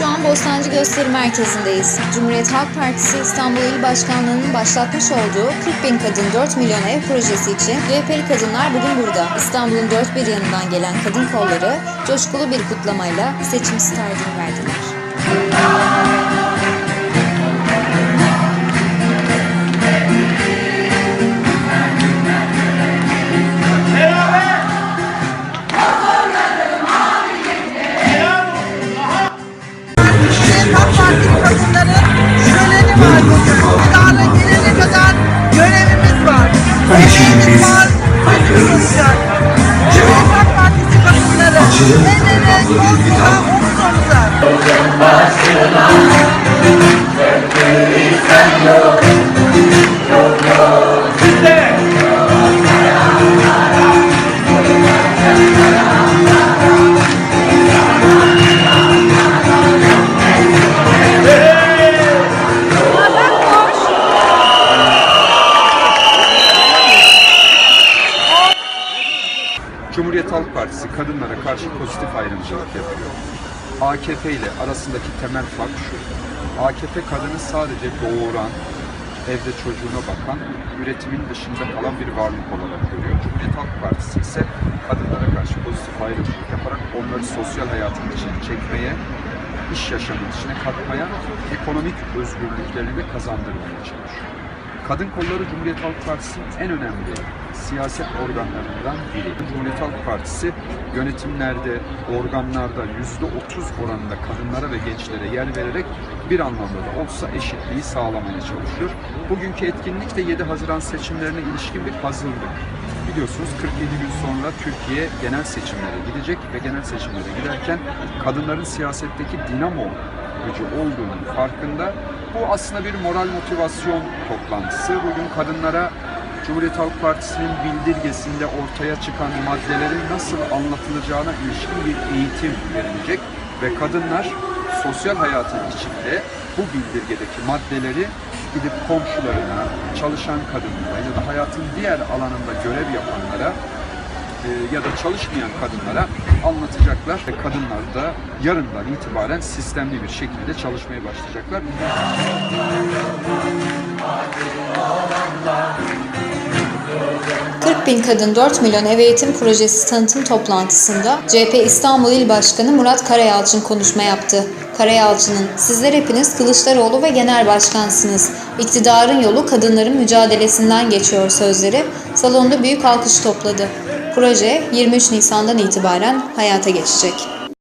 Şu an Bostancı Gösteri Merkezi'ndeyiz. Cumhuriyet Halk Partisi İstanbul İl Başkanlığı'nın başlatmış olduğu 40 bin kadın 4 milyon ev projesi için CHP'li kadınlar bugün burada. İstanbul'un dört bir yanından gelen kadın kolları coşkulu bir kutlamayla seçim startını verdiler. Olacak. Cumhuriyet Halk Partisi kadınları el ele, omuzla, omuz omuza. Cumhuriyet Halk Partisi kadınlara karşı pozitif ayrımcılık yapıyor. AKP ile arasındaki temel fark şu. AKP kadını sadece doğuran, evde çocuğuna bakan, üretimin dışında kalan bir varlık olarak görüyor. Cumhuriyet Halk Partisi ise kadınlara karşı pozitif ayrımcılık yaparak onları sosyal hayatın içine çekmeye, iş yaşamının içine katmaya, ekonomik özgürlüklerini kazandırmaya çalışıyor. Kadın kolları Cumhuriyet Halk Partisi'nin en önemli siyaset organlarından biri. Cumhuriyet Halk Partisi yönetimlerde, organlarda yüzde otuz oranında kadınlara ve gençlere yer vererek bir anlamda da olsa eşitliği sağlamaya çalışıyor. Bugünkü etkinlik de 7 Haziran seçimlerine ilişkin bir hazırlık. Biliyorsunuz 47 gün sonra Türkiye genel seçimlere gidecek ve genel seçimlere giderken kadınların siyasetteki dinamo gücü olduğunun farkında. Bu aslında bir moral motivasyon toplantısı. Bugün kadınlara Cumhuriyet Halk Partisi'nin bildirgesinde ortaya çıkan maddelerin nasıl anlatılacağına ilişkin bir eğitim verilecek ve kadınlar sosyal hayatın içinde bu bildirgedeki maddeleri gidip komşularına, çalışan kadınlara ya da hayatın diğer alanında görev yapanlara e, ya da çalışmayan kadınlara anlatacaklar ve kadınlar da yarından itibaren sistemli bir şekilde çalışmaya başlayacaklar. 40 bin kadın 4 milyon ev eğitim projesi tanıtım toplantısında CHP İstanbul İl Başkanı Murat Karayalçın konuşma yaptı. Karayalçın'ın sizler hepiniz Kılıçdaroğlu ve Genel Başkansınız. İktidarın yolu kadınların mücadelesinden geçiyor sözleri salonda büyük alkış topladı. Proje 23 Nisan'dan itibaren hayata geçecek.